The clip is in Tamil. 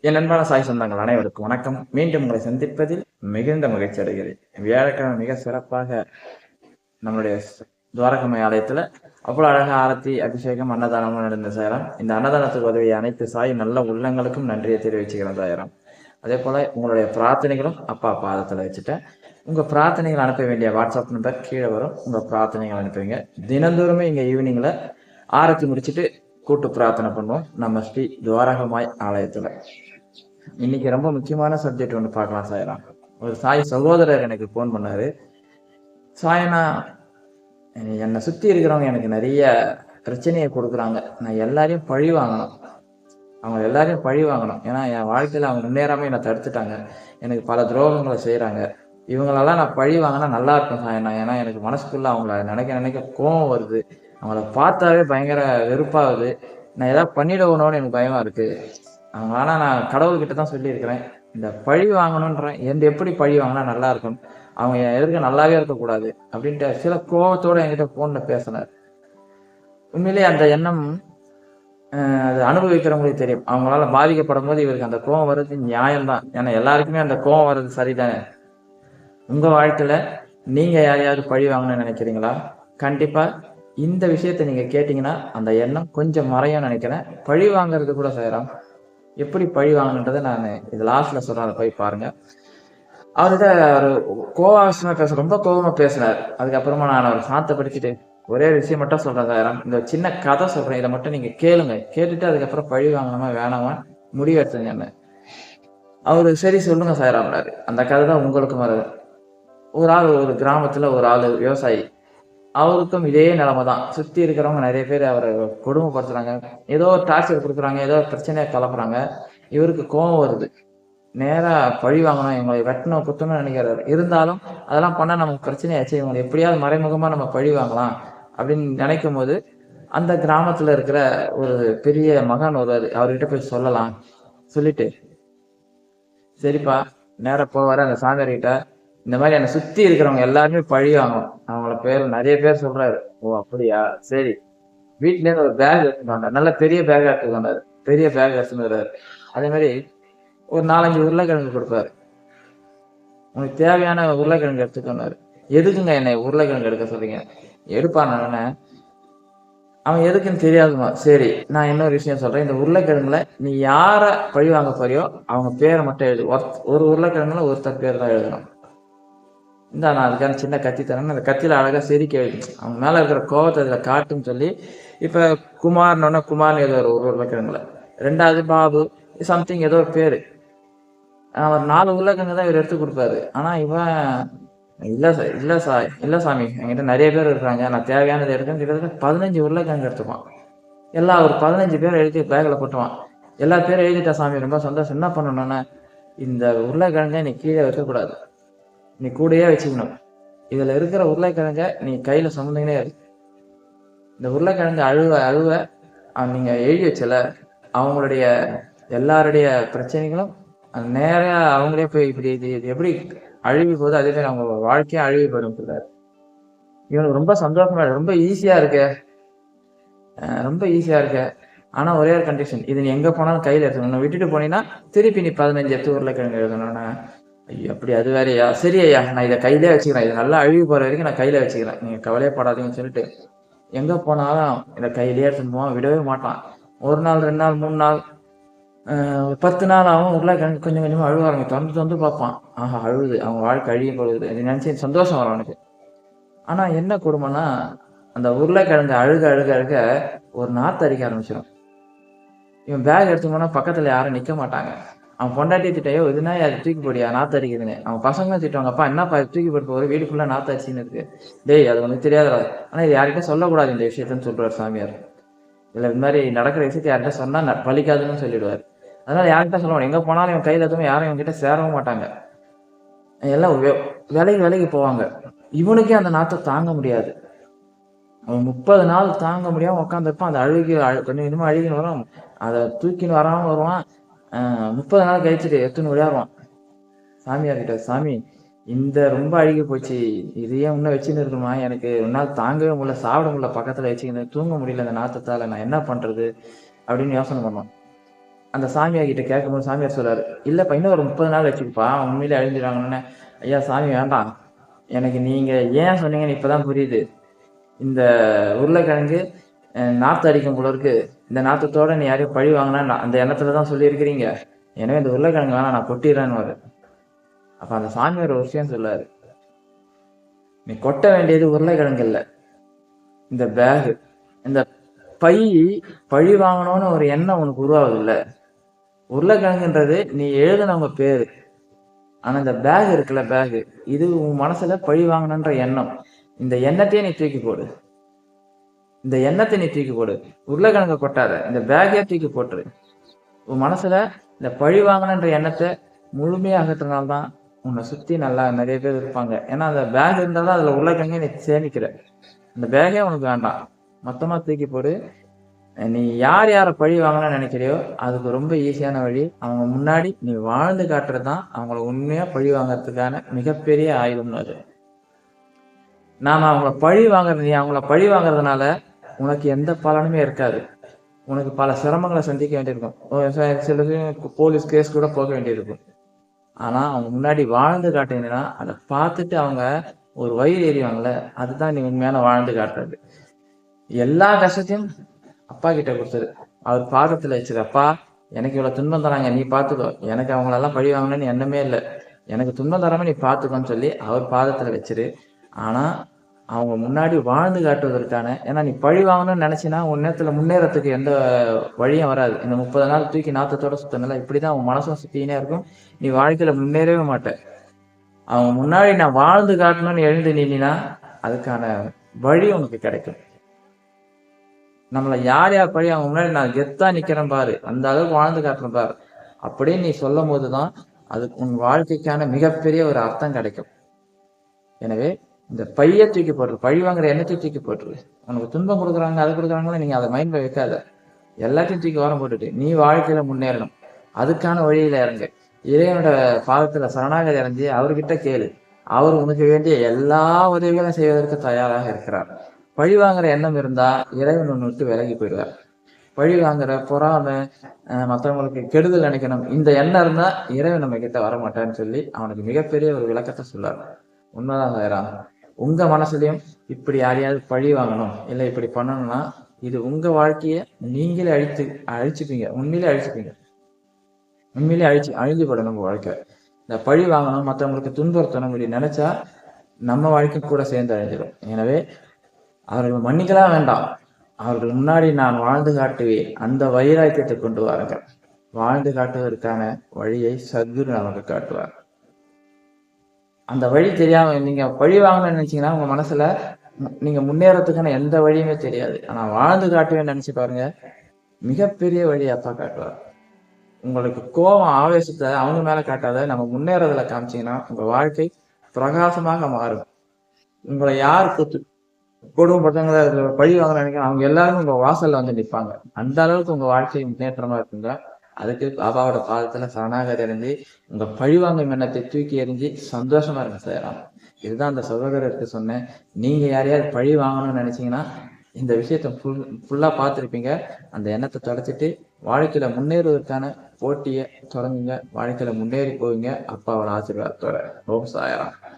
என் அன்பான சாய் சொந்தங்கள் அனைவருக்கும் வணக்கம். மீண்டும் உங்களை சந்திப்பதில் மிகுந்த மகிழ்ச்சி அடைகிறேன். வியாழக்கிழமை மிக சிறப்பாக நம்மளுடைய துவாரகமை ஆலயத்துல அவ்வளவு அழக ஆரத்தி அபிஷேகம் அன்னதானமும் நடந்த சாயரம் இந்த அன்னதானத்துக்கு உதவிய அனைத்து சாய் நல்ல உள்ளங்களுக்கும் நன்றியை தெரிவிச்சுக்கிறேன் சாயரம் அதே போல உங்களுடைய பிரார்த்தனைகளும் அப்பா பாதத்துல வச்சுட்டேன். உங்க பிரார்த்தனைகள் அனுப்ப வேண்டிய வாட்ஸ்அப் நம்பர் கீழே வரும். உங்க பிரார்த்தனைகள் அனுப்புவீங்க. தினந்தோறுமே இங்க ஈவினிங்ல ஆரத்தி முடிச்சுட்டு கூட்டு பிரார்த்தனை பண்ணுவோம். நம்ம ஸ்ரீ துவாரகமாய் ஆலயத்துல. இன்னைக்கு ரொம்ப முக்கியமான சப்ஜெக்ட் ஒன்று பார்க்கலாம் சாயரா. ஒரு சாய் சகோதரர் எனக்கு ஃபோன் பண்ணாரு. சாயனா என்னை சுற்றி இருக்கிறவங்க எனக்கு நிறைய பிரச்சனையை கொடுக்குறாங்க. நான் எல்லாரையும் பழி வாங்கணும். அவங்க எல்லாரையும் பழி வாங்கணும். ஏன்னா என் வாழ்க்கையில் அவங்க முன்னேறாமல் என்னை தடுத்துட்டாங்க. எனக்கு பல துரோகங்களை செய்கிறாங்க இவங்களெல்லாம் நான் பழி வாங்கினா நல்லா இருக்கும் சாயனா. ஏன்னா எனக்கு மனசுக்குள்ளே அவங்கள நினைக்க நினைக்க கோவம் வருது. அவங்கள பார்த்தாவே பயங்கர வெறுப்பாகுது. நான் ஏதாவது பண்ணிடுவோனோன்னு எனக்கு பயமாக இருக்குது ஆனால் நான் கடவுள்கிட்ட தான் சொல்லியிருக்கிறேன். இந்த பழி வாங்கணுன்றேன் எந்த எப்படி பழி வாங்கினா நல்லா இருக்கும். அவங்க என் எதிர்க்க நல்லாவே இருக்கக்கூடாது அப்படின்ட்டு சில கோபத்தோடு என்கிட்ட ஃபோனில் பேசினார். உண்மையிலேயே அந்த எண்ணம் அது அனுபவிக்கிறவங்களுக்கு தெரியும். அவங்களால பாதிக்கப்படும் போது இவருக்கு அந்த கோபம் வர்றது நியாயம்தான். ஏன்னா எல்லாருக்குமே அந்த கோபம் வர்றது சரிதானே? உங்க வாழ்க்கையில நீங்க யாரையாவது பழி வாங்கணும்னு நினைக்கிறீங்களா? கண்டிப்பா. இந்த விஷயத்தை நீங்க கேட்டீங்கன்னா அந்த எண்ணம் கொஞ்சம் மறையும் நினைக்கிறேன். பழி வாங்குறது கூட செய்யலாம். எப்படி பழி வாங்கணுன்றதை நான் இது லாஸ்ட்ல சொல்றேன். அதை போய் பாருங்க. அவர்கிட்ட அவர் கோவாசமா பேச ரொம்ப கோபமா பேசினார் அதுக்கப்புறமா நான் அவர் சாந்தப்படுத்திட்டு ஒரே ஒரு விஷயம் மட்டும் சொல்றேன் சாயராம். இந்த சின்ன கதை சொல்றேன். இதை மட்டும் நீங்க கேளுங்க. கேட்டுட்டு அதுக்கப்புறம் பழி வாங்கணுமா வேணாமா முடிவு எடுத்துங்கன்னு அவரு சரி சொல்லுங்க சாயராம்னாரு. அந்த கதை தான் உங்களுக்கும் வருது ஒரு ஆள் ஒரு கிராமத்துல ஒரு ஆள் விவசாயி. அவருக்கும் இதே நிலைமை தான் சுற்றி இருக்கிறவங்க நிறைய பேர் அவரை கொடுமைப்படுத்துறாங்க. ஏதோ டார்ச்சர் கொடுக்குறாங்க ஏதோ ஒரு பிரச்சனையை கலப்புறாங்க இவருக்கு கோபம் வருது. நேராக பழி வாங்கணும் இவங்களை வெட்டணும் குத்தணும்னு நினைக்கிறாரு. இருந்தாலும் அதெல்லாம் பண்ணால் நமக்கு பிரச்சனையாச்சு. இவங்களை எப்படியாவது மறைமுகமாக நம்ம பழி வாங்கலாம் அப்படின்னு நினைக்கும் போது அந்த கிராமத்தில் இருக்கிற ஒரு பெரிய மகன் வருவாரு. அவர்கிட்ட போய் சொல்லலாம். சொல்லிட்டு சரிப்பா நேராக போவார் அந்த சாமியார்கிட்ட இந்த மாதிரி என்னை சுத்தி இருக்கிறவங்க எல்லாருமே பழி வாங்கணும் அவங்கள பேர் நிறைய பேர் சொல்றாரு. ஓ அப்படியா? சரி. வீட்டுல இருந்து ஒரு பேக் எடுத்துட்டு வந்தார். நல்ல பெரிய பேக் எடுத்துட்டு வந்தாரு. பெரிய பேக் எடுத்துட்டு வர்றாரு அதே மாதிரி ஒரு நாலஞ்சு உருளைக்கிழங்கு கொடுப்பாரு. உனக்கு தேவையான உருளைக்கிழங்கு எடுத்துட்டு வந்தாரு. எதுக்குங்க என்னை உருளைக்கிழங்கு எடுக்க சொல்றீங்க? எடுப்பான அவன் எதுக்குன்னு தெரியாதுமா. சரி நான் இன்னொரு விஷயம் சொல்றேன். இந்த உருளைக்கிழங்குல நீ யாரை பழி வாங்க போறியோ அவங்க பேரை மட்டும் எழுது. ஒரு உருளைக்கிழங்குல ஒருத்தர் பேர் தான் எழுதணும். இந்த நான் அதுக்கான சின்ன கத்தி தரேன் அந்த கத்தியில அழகாக செதுக்க எழுதி அவங்க மேலே இருக்கிற கோவத்தை அதில் காட்டுன்னு சொல்லி இப்போ குமார்னோட குமார்னு ஏதோ ஒரு ஒரு உருளைக்கிழங்குல ரெண்டாவது பாபு சம்திங் ஏதோ ஒரு பேர். அவர் நாலு உருளைக்கிழங்கு தான் இவர் எடுத்து கொடுப்பாரு. ஆனால் இவன் இல்லை சார் இல்லை சா இல்லை சாமி என்கிட்ட நிறைய பேர் இருக்காங்க நான் தேவையானது எடுக்கணும் கிட்டத்தட்ட பதினஞ்சு உருளைக்கிழங்கு எடுத்துப்பான். எல்லா ஒரு பதினஞ்சு பேர் எழுதி பேக்கில் போட்டுவான். எல்லா பேரும் எழுதிட்டா சாமி ரொம்ப சந்தோஷம். என்ன பண்ணணும்னா இந்த உருளைக்கிழங்கை நீ கீழே வைக்கக்கூடாது. நீ கூடயே வச்சுக்கணும். இதில் இருக்கிற உருளைக்கிழங்க நீ கையில் சுமந்துக்கினே இரு இந்த உருளைக்கிழங்கு அழுவ அழுவ நீங்கள் எழுதி வச்சல அவங்களுடைய எல்லாருடைய பிரச்சனைகளும் நேராக அவங்களே போய் இப்படி இது இது எப்படி அழுவி போகுது அதே மாதிரி அவங்க வாழ்க்கையும் அழுவி போயிடும் சொல்றாரு இவனுக்கு ரொம்ப சந்தோஷமா ரொம்ப ஈஸியாக இருக்கு. ரொம்ப ஈஸியாக இருக்கு. ஆனால் ஒரே ஒரு கண்டிஷன் இது நீ எங்கே போனாலும் கையில் எடுத்துக்கணும். விட்டுட்டு போனீங்கன்னா திருப்பி நீ பதினஞ்சு எடுத்து உருளைக்கிழங்கு எழுதணும்னா. ஐயோ அப்படி அது வேறையா? சரி ஐயா நான் இதை கையிலே வச்சுக்கிறேன். இது நல்லா அழுகி போற வரைக்கும் நான் கையில வச்சுக்கிறேன். நீங்க கவலையப்படாதீங்கன்னு சொல்லிட்டு. எங்க போனாலும் இதை கையிலேயே எடுத்துன்னு போவான். விடவே மாட்டான். ஒரு நாள் ரெண்டு நாள் மூணு நாள் பத்து நாள் அவன் உருளைக்கிழங்கு கொஞ்சம் கொஞ்சமா அழுவ தொந்து தொந்து பார்ப்பான். ஆஹா அழுகுது. அவன் வாழ்க்கை அழிய போடுது அது நினைச்சு சந்தோஷம் வரும் அவனுக்கு. ஆனா என்ன குடும்பம்னா அந்த உருளைக்கிழங்கு அழுக அழுக அழுக ஒரு நாத்து அடிக்க ஆரம்பிச்சிடும் இவன் பேக் எடுத்து போனா பக்கத்துல யாரும் நிக்க மாட்டாங்க. அவன் பொண்டாட்டி திட்டையோ இதுனா அது தூக்கி போடியா நாத்து அடிக்குதுன்னு. அவன் பசங்க திட்டுவாங்க அப்பா என்னப்பா தூக்கி போட்டு போகிற வீடு ஃபுல்லாக நாத்து அடிச்சுன்னு இருக்கு. டேய் அது ஒன்று தெரியாதா ஆனால் இது யார்கிட்ட சொல்லக்கூடாது இந்த விஷயத்தன்னு சொல்றாரு சாமியார். இல்லை இந்த மாதிரி நடக்கிற விஷயத்தை யார்கிட்ட சொன்னா பழிக்காதுன்னு பலிக்காதுன்னு சொல்லிடுவார். அதனால யார்கிட்ட சொல்ல எங்கே போனாலும் இவன் கையில எதுவும் யாரும் இவன் கிட்ட சேரவும் மாட்டாங்க. எல்லாம் வே- வேலைக்கு வேலைக்கு போவாங்க. இவனுக்கே அந்த நாத்தை தாங்க முடியாது. அவன் முப்பது நாள் தாங்க முடியாம உட்காந்துருப்பான் அந்த அழுகி அழு கொஞ்சம் கொஞ்சமா அழுகின்னு வரும். அதை தூக்கின்னு வராமல் வருவான். முப்பது நாள் கழிச்சுட்டு எடுத்துன்னு விளையாடுவான் சாமியார் கிட்ட சாமி இந்த ரொம்ப அழுகி போச்சு. இதையே இன்னும் வச்சுன்னு இருக்குமா எனக்கு ஒரு நாள் தாங்கவே முடியல சாப்பிட முடியல பக்கத்தில் வச்சுக்கின்னு தூங்க முடியல அந்த நாத்தத்தால். நான் என்ன பண்ணுறது அப்படின்னு யோசனை பண்ணோம். அந்த சாமியார் கிட்ட கேட்கும்போது சாமியார் சொல்றாரு இல்லைப்பா இன்னும் ஒரு முப்பது நாள் வச்சுக்கப்பா. உண்மையிலே அழிஞ்சிடாங்கன்னு ஐயா சாமி வேண்டாம். எனக்கு நீங்கள் ஏன் சொன்னீங்கன்னு இப்போ தான் புரியுது. இந்த உருளைக்கிழங்கு அஹ், அடிக்கும் போல இந்த நாற்றத்தோட நீ யாரையும் பழி வாங்கினா அந்த எண்ணத்துல தான் சொல்லியிருக்கிறீங்க. எனவே இந்த உருளைக்கிழங்கு வேணாம் நான் கொட்டிடுறேன்னு வரு. அப்போ அந்த சாமியார் ஒரு விஷயம் சொல்லாரு நீ கொட்ட வேண்டியது உருளைக்கிழங்கு இல்லை. இந்த பேகு இந்த பை பழி வாங்கணும்னு ஒரு எண்ணம் உனக்கு உருவாகுது இல்லை உருளைக்கிழங்குன்றது நீ எழுதினவங்க பேரு. ஆனா இந்த பேக் இருக்குல்ல பேகு இது உன் மனசுல பழி வாங்கணுன்ற எண்ணம். இந்த எண்ணத்தையே நீ தூக்கி போடு. இந்த எண்ணத்தை நீ தூக்கி போடு. உருளைக்கிழங்க கொட்டாத. இந்த பேக்கே தூக்கி போட்டுரு. உன் மனசுல இந்த பழி வாங்கணுன்ற எண்ணத்தை முழுமையாகிறதுனால அகற்றினால்தான் உன்னை சுத்தி நல்லா நிறைய பேர் இருப்பாங்க. ஏன்னா அந்த பேக் இருந்தாலும் அதுல உருளைக்கிழங்க நீ சேமிக்கிற. அந்த பேக்கே உனக்கு வேண்டாம். மொத்தமா தூக்கி போடு. நீ யார் யாரை பழி வாங்கணும்னு நினைக்கிறியோ அதுக்கு ரொம்ப ஈஸியான வழி. அவங்க முன்னாடி நீ வாழ்ந்து காட்டுறது தான் அவங்கள உண்மையாக பழி வாங்குறதுக்கான மிகப்பெரிய ஆயுதம்னு அது. நாம் அவங்கள பழி வாங்குறது நீ அவங்கள பழி வாங்குறதுனால உனக்கு எந்த பலனுமே இருக்காது. உனக்கு பல சிரமங்களை சந்திக்க வேண்டியிருக்கும். சில- சில போலீஸ் கேஸ் கூட போக வேண்டியிருக்கும். ஆனால் அவங்க முன்னாடி வாழ்ந்து காட்டினீங்கன்னா அதை பார்த்துட்டு அவங்க ஒரு வயிறு எறிவாங்கள்ல அதுதான் நீ உண்மையான வாழ்ந்து காட்டுறது. எல்லா கஷ்டத்தையும் அப்பா கிட்ட கொடுத்துரு அவர் பாதத்தில் வச்சிருப்பா எனக்கு இவ்வளோ துன்பம் தராங்க நீ பார்த்துக்கோ. எனக்கு அவங்களெல்லாம் பழி வாங்கணும்னு எண்ணமே இல்லை. எனக்கு துன்பம் தராம நீ பார்த்துக்கோன்னு சொல்லி அவர் பாதத்தில் வச்சிரு. ஆனா அவங்க முன்னாடி வாழ்ந்து காட்டுவதற்கான ஏன்னா நீ பழி வாங்கணும்னு நினைச்சினா உன் நேரத்துல முன்னேறத்துக்கு எந்த வழியும் வராது. இந்த முப்பது நாள் தூக்கி நாத்தத்தோட சுத்தனால இப்படிதான் அவன் மனசும் சுத்தினே இருக்கும். நீ வாழ்க்கையில முன்னேறவே மாட்ட. அவங்க முன்னாடி நான் வாழ்ந்து காட்டணும்னு எழுந்து நின்னா அதுக்கான வழி உனக்கு கிடைக்கும். நம்மளை யார் யார் பழி அவங்க முன்னாடி நான் கெத்தா நிக்கிறேன் பாரு. அந்த அளவுக்கு வாழ்ந்து காட்டுறேன் பாரு. அப்படின்னு நீ சொல்லும் போதுதான் அதுக்கு உன் வாழ்க்கைக்கான மிகப்பெரிய ஒரு அர்த்தம் கிடைக்கும். எனவே இந்த பைய தூக்கி போட்டுரு பழி வாங்குற எண்ணத்தை தூக்கி போட்டுரு. உனக்கு துன்பம் கொடுக்குறாங்க அது கொடுக்குறாங்களோ நீங்க அதை மைண்டில் வைக்காத. எல்லாத்தையும் தூக்கி ஓரம் போட்டுட்டு நீ வாழ்க்கையில முன்னேறணும். அதுக்கான வழியில் இறங்கு. இறைவனோட பாதத்தில் சரணாகதி அடைஞ்சு அவர்கிட்ட கேளு. அவர் உனக்கு வேண்டிய எல்லா உதவிகளும் செய்வதற்கு தயாராக இருக்கிறார். பழி வாங்குற எண்ணம் இருந்தால் இறைவன் ஒன்று விட்டு விலகி போயிடுவார். பழி வாங்குற பொறாமை அஹ் கெடுதல் நினைக்கணும் இந்த எண்ணம் இருந்தால் இறைவன் நம்ம கிட்ட வரமாட்டான்னு சொல்லி அவனுக்கு மிகப்பெரிய ஒரு விளக்கத்தை சொல்லார் உண்மைதான் சாயரா உங்க மனசுலயும் இப்படி யாரையாவது பழி வாங்கணும் இல்லை இப்படி பண்ணணும்னா இது உங்க வாழ்க்கைய நீங்களே அழித்து அழிச்சுப்பீங்க. உண்மையிலே அழிச்சுப்பீங்க. உண்மையிலே அழிச்சு அழிஞ்சு போடும் நம்ம வாழ்க்கை. இந்த பழி வாங்கணும் மற்றவங்களுக்கு துன்புறுத்தணும் இப்படி நினைச்சா நம்ம வாழ்க்கை கூட சேர்ந்து அழிஞ்சிடும் எனவே அவர்கள் மன்னிக்கலாம் வேண்டாம். அவர்கள் முன்னாடி நான் வாழ்ந்து காட்டுவேன் அந்த வைராக்கியத்தை கொண்டு வாருங்கள். வாழ்ந்து காட்டுவதற்கான வழியை சத்குரு நமக்கு காட்டுவார். அந்த வழி தெரியாம நீங்க வழி வாங்கணும்னு நினைச்சீங்கன்னா உங்க மனசுல நீங்கள் நீங்க முன்னேறதுக்கான எந்த வழியுமே தெரியாது. ஆனா வாழ்ந்து காட்டுவேன்னு நினைச்சு பாருங்க. மிகப்பெரிய வழி அப்பா காட்டுவார். உங்களுக்கு கோபம் ஆவேசத்தை அவங்க மேல காட்டாத நம்ம முன்னேறதுல காமிச்சீங்கன்னா உங்க வாழ்க்கை பிரகாசமாக மாறும். உங்களை யார் குத்து பழி வாங்க நினைக்கிறேன் அவங்க எல்லாருமே உங்க வாசல்ல வந்து நிற்பாங்க அந்த அளவுக்கு உங்க வாழ்க்கை முன்னேற்றமா இருக்குங்க. அதுக்கு பாபாவோட பாதத்தில் சரணாகதி அடைஞ்சு உங்கள் பழிவாங்கும் எண்ணத்தை தூக்கி எறிஞ்சு சந்தோஷமாக இருக்க செய்யலாம் இதுதான் அந்த சகோதரருக்கு சொன்னேன். நீங்கள் யாரையாவது பழி வாங்கணும்னு நினச்சிங்கன்னா இந்த விஷயத்த ஃபுல் ஃபுல்லாக பார்த்துருப்பீங்க. அந்த எண்ணத்தை தொலைச்சிட்டு வாழ்க்கையில் முன்னேறுவதற்கான போட்டியை தொடங்குங்க. வாழ்க்கையில் முன்னேறி போவீங்க. அப்பாவோட ஆசீர்வாதத்தோட. ஓம் சாயராம்.